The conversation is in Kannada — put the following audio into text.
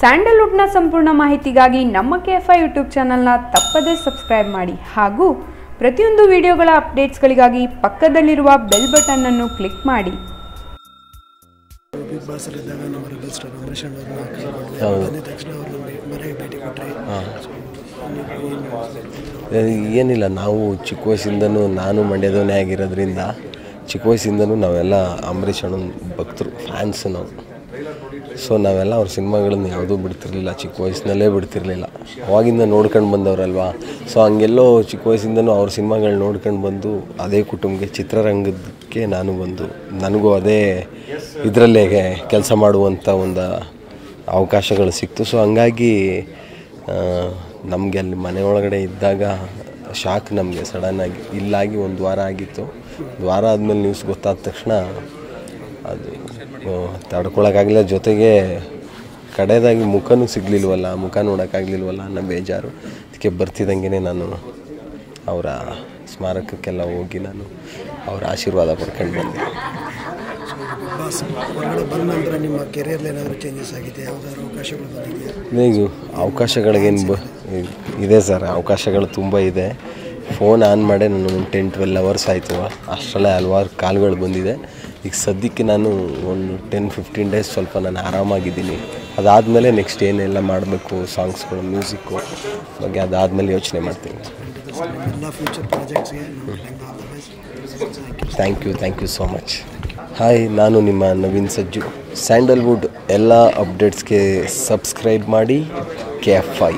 ಸ್ಯಾಂಡಲ್ವುಡ್ನ ಸಂಪೂರ್ಣ ಮಾಹಿತಿಗಾಗಿ ನಮ್ಮ ಕೆ ಎಫ್ ಐ ಯೂಟ್ಯೂಬ್ ಚಾನಲ್ನ ತಪ್ಪದೇ ಸಬ್ಸ್ಕ್ರೈಬ್ ಮಾಡಿ ಹಾಗೂ ಪ್ರತಿಯೊಂದು ವಿಡಿಯೋಗಳ ಅಪ್ಡೇಟ್ಸ್ಗಳಿಗಾಗಿ ಪಕ್ಕದಲ್ಲಿರುವ ಬೆಲ್ ಬಟನ್ ಅನ್ನು ಕ್ಲಿಕ್ ಮಾಡಿ. ಬಿಗ್ ಬಾಸ್ ಇದ್ದಾಗ ನಮ್ಮ ರೆಬಲ್ ಸ್ಟಾರ್ ಅಂಬರೀಷ್ ಅವ್ರನ್ನ ಕಳ್ಕೊಂಡ್ವಿ ಹೌದು. ಬಂದಿದ ತಕ್ಷಣ ಅವ್ರನ್ನ ಮನೆಗೆ ಭೇಟಿ ಕೊಟ್ರಿ. ಏನಿಲ್ಲ ನಾವು ಚಿಕ್ಕ ವಯಸ್ಸಿಂದನೂ ನಾನು ಮಂಡ್ಯದವನೇ ಆಗಿರೋದ್ರಿಂದ ಚಿಕ್ಕ ವಯಸ್ಸಿಂದನೂ ನಾವೆಲ್ಲ ಅಂಬರೀಷ್ ಅಣ್ಣನ ಭಕ್ತರು ಫ್ಯಾನ್ಸ್ ನಾವು. ಸೊ ನಾವೆಲ್ಲ ಅವ್ರ ಸಿನಿಮಾಗಳನ್ನ ಯಾವುದೂ ಬಿಡ್ತಿರ್ಲಿಲ್ಲ, ಚಿಕ್ಕ ವಯಸ್ಸಿನಲ್ಲೇ ಬಿಡ್ತಿರ್ಲಿಲ್ಲ. ಅವಾಗಿಂದ ನೋಡ್ಕೊಂಡು ಬಂದವರಲ್ವಾ? ಸೊ ಹಂಗೆಲ್ಲೋ ಚಿಕ್ಕ ವಯಸ್ಸಿಂದನೂ ಅವ್ರ ಸಿನಿಮಾಗಳು ನೋಡ್ಕೊಂಡು ಬಂದು, ಅದೇ ಕುಟುಂಬಕ್ಕೆ, ಚಿತ್ರರಂಗಕ್ಕೆ ನಾನು ಬಂದು, ನನಗೂ ಅದೇ ಇದರಲ್ಲೇ ಕೆಲಸ ಮಾಡುವಂಥ ಒಂದು ಅವಕಾಶಗಳು ಸಿಕ್ತು. ಸೊ ಹಂಗಾಗಿ ನಮಗೆ ಅಲ್ಲಿ ಮನೆ ಒಳಗಡೆ ಇದ್ದಾಗ ಶಾಕ್ ನಮಗೆ ಸಡನ್ನಾಗಿ ಇಲ್ಲಾಗಿ ಒಂದು ವಾರ ಆಗಿತ್ತು. ಒಂದು ವಾರ ಆದಮೇಲೆ ನ್ಯೂಸ್ ಗೊತ್ತಾದ ತಕ್ಷಣ ಅದು. ತಡ್ಕೊಳಕ್ಕಾಗಲಿಲ್ಲ. ಜೊತೆಗೆ ಕಡೆಯದಾಗಿ ಮುಖನೂ ಸಿಗಲಿಲ್ವಲ್ಲ, ಮುಖ ನೋಡೋಕ್ಕಾಗಲಿಲ್ವಲ್ಲ ಅನ್ನೋ ಬೇಜಾರು. ಅದಕ್ಕೆ ಬರ್ತಿದ್ದಂಗೆ ನಾನು ಅವರ ಸ್ಮಾರಕಕ್ಕೆಲ್ಲ ಹೋಗಿ ನಾನು ಅವರ ಆಶೀರ್ವಾದ ಪಡ್ಕೊಂಡು ಬಂದೆ. ನಿಮ್ಮ ಅವಕಾಶಗಳಿಗೇನು ಬ, ಇದೆ ಸರ್, ಅವಕಾಶಗಳು ತುಂಬ ಇದೆ. ಫೋನ್ ಆನ್ ಮಾಡೇ ನಾನು ಟೆನ್ ಟ್ವೆಲ್ ಅವರ್ಸ್ ಆಯಿತು. ಅಷ್ಟರಲ್ಲೇ ಹಲ್ವಾರು ಕಾಲ್ಗಳು ಬಂದಿದೆ. ಈಗ ಸದ್ಯಕ್ಕೆ ನಾನು ಒಂದು ಟೆನ್ ಫಿಫ್ಟೀನ್ ಡೇಸ್ ಸ್ವಲ್ಪ ನಾನು ಆರಾಮಾಗಿದ್ದೀನಿ. ಅದಾದಮೇಲೆ ನೆಕ್ಸ್ಟ್ ಏನೆಲ್ಲ ಮಾಡಬೇಕು ಸಾಂಗ್ಸ್ಗಳು ಮ್ಯೂಸಿಕ್ಕು ಬಗ್ಗೆ ಅದಾದಮೇಲೆ ಯೋಚನೆ ಮಾಡ್ತೀನಿ. Thank you thank you so much hi ನಾನು ನಿಮ್ಮ ನವೀನ್ ಸಜ್ಜು. ಸ್ಯಾಂಡಲ್ವುಡ್ ಎಲ್ಲ ಅಪ್ಡೇಟ್ಸ್ಗೆ ಸಬ್ಸ್ಕ್ರೈಬ್ ಮಾಡಿ ಕೆ ಎಫ್ ಐ